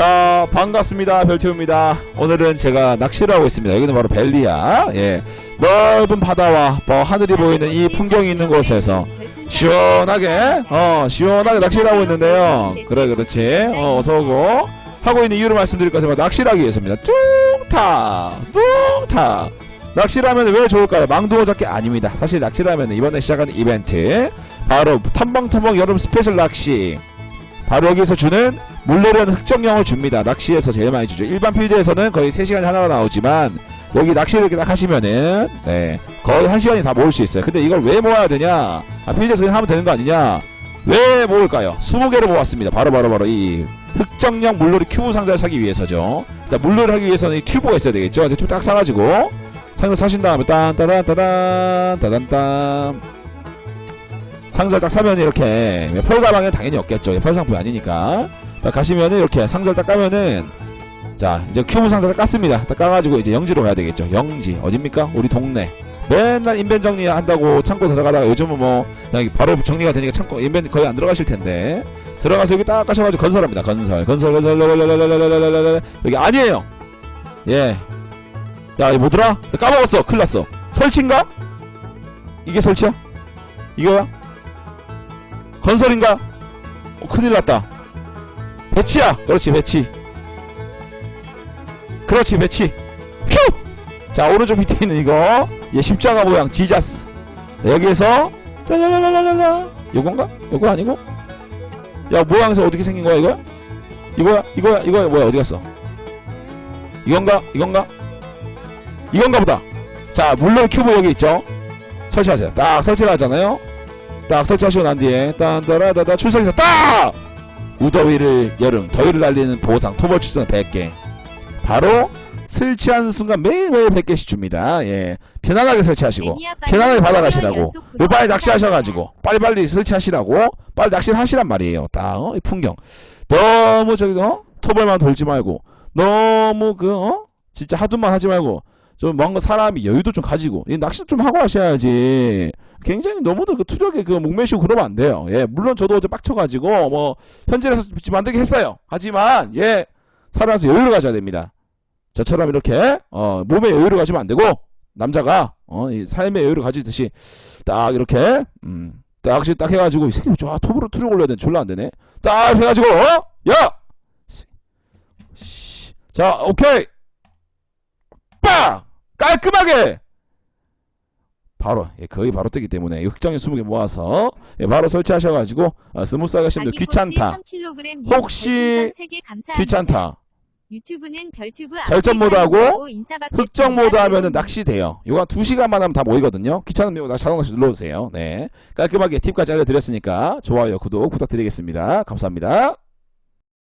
자 반갑습니다. 별채우입니다. 오늘은 제가 낚시를 하고 있습니다. 여기는 바로 벨리아 예. 넓은 바다와 뭐 하늘이 보이는 이 풍경이 있는 곳에서 시원하게 어 시원하게 낚시를 하고 있는데요. 그래 그렇지. 어 어서오고. 하고 있는 이유를 말씀드릴 것은 낚시를 하기 위해서입니다. 뚱타! 뚱타! 낚시를 하면 왜 좋을까요? 망둥어 잡기 아닙니다. 사실 낚시를 하면 이번에 시작하는 이벤트 바로 탐방탐방 여름 스페셜 낚시. 바로 여기서 주는 물레라는 흑정령을 줍니다. 낚시에서 제일 많이 주죠. 일반 필드에서는 거의 3시간에 하나가 나오지만 여기 낚시를 이렇게 딱 하시면은 네, 거의 1시간이 다 모을 수 있어요. 근데 이걸 왜 모아야 되냐? 아, 필드에서 그냥 하면 되는 거 아니냐? 왜 모을까요? 20개를 모았습니다. 바로 바로 바로 이 흑정령 물놀이 큐브 상자를 사기 위해서죠. 일단 물놀이를 하기 위해서는 이 튜브가 있어야 되겠죠. 이제 딱 사가지고 상자 사신 다음에 딴따단따단 따단땀 상자를 딱 사면 이렇게 펄 가방에 당연히 없겠죠. 펄 상품이 아니니까. 자, 가시면은 이렇게 상자를 딱 까면은 자 이제 큐브 상자를 깠습니다. 딱 까가지고 이제 영지로 가야 되겠죠. 영지 어딥니까? 우리 동네. 맨날 인벤 정리한다고 창고 들어가다가 요즘은 뭐 그냥 바로 정리가 되니까 창고 인벤 거의 안 들어가실 텐데 들어가서 여기 딱 까셔가지고 건설합니다. 건설 건설 건설 건설 여기 아니에요. 예. 야, 이 뭐더라? 까먹었어. 큰일 났어. 설치인가? 이게 설치야? 이거야? 건설인가? 어, 큰일 났다. 배치야! 그렇지, 배치. 그렇지, 배치. 휴! 자, 오른쪽 밑에 있는 이거. 얘 십자가 모양, 지자스. 자, 여기에서, 랄랄랄랄랄라. 요건가? 요거 아니고? 야, 모양새 어떻게 생긴 거야, 이거? 이거야? 이거야? 이거야? 뭐야, 어디 갔어? 이건가? 이건가? 이건가 보다. 자, 물론 큐브 여기 있죠? 설치하세요. 딱 설치를 하잖아요? 딱 설치하시고 난 뒤에 딴따라다다 출석해서 딱! 무더위를 여름 더위를 날리는 보상 토벌 출석 100개 바로 설치하는 순간 매일매일 100개씩 줍니다 예 편안하게 설치하시고 편안하게 받아가시라고 요 빨리 낚시하셔가지고 빨리빨리 설치하시라고 빨리 낚시를 하시란 말이에요 딱 어? 이 풍경 너무 저기 어? 토벌만 돌지 말고 너무 그 어? 진짜 하두만 하지 말고 좀 뭔가 사람이 여유도 좀 가지고 이 낚시 좀 하고 하셔야지 굉장히 너무도 그 투력에 그 목매시고 그러면 안 돼요. 예, 물론 저도 어제 빡쳐가지고 뭐 현질에서 만들게 했어요. 하지만 예, 살아서 여유를 가져야 됩니다. 저처럼 이렇게 어 몸에 여유를 가지면 안 되고 남자가 어이 삶의 여유를 가지듯이 딱 이렇게 음딱 딱 해가지고 이 새끼 좋아 톱으로 투력 올려야 되는 졸라 안 되네. 딱 해가지고 어? 야, 씨. 자 오케이, 빵 깔끔하게. 바로 예, 거의 바로 뜨기 때문에 이 흑정에 20개 모아서 예, 바로 설치하셔가지고 아, 스무스하게 하시면. 귀찮다. 혹시 귀찮다. 유튜브는 별튜브 절전 모드하고 흑정 모드 하면은 낚시 돼요. 이거 한 2시간만 하면 다 모이거든요. 귀찮으면 낚시 자동 낚시 눌러주세요. 네. 깔끔하게 팁까지 알려드렸으니까 좋아요 구독 부탁드리겠습니다. 감사합니다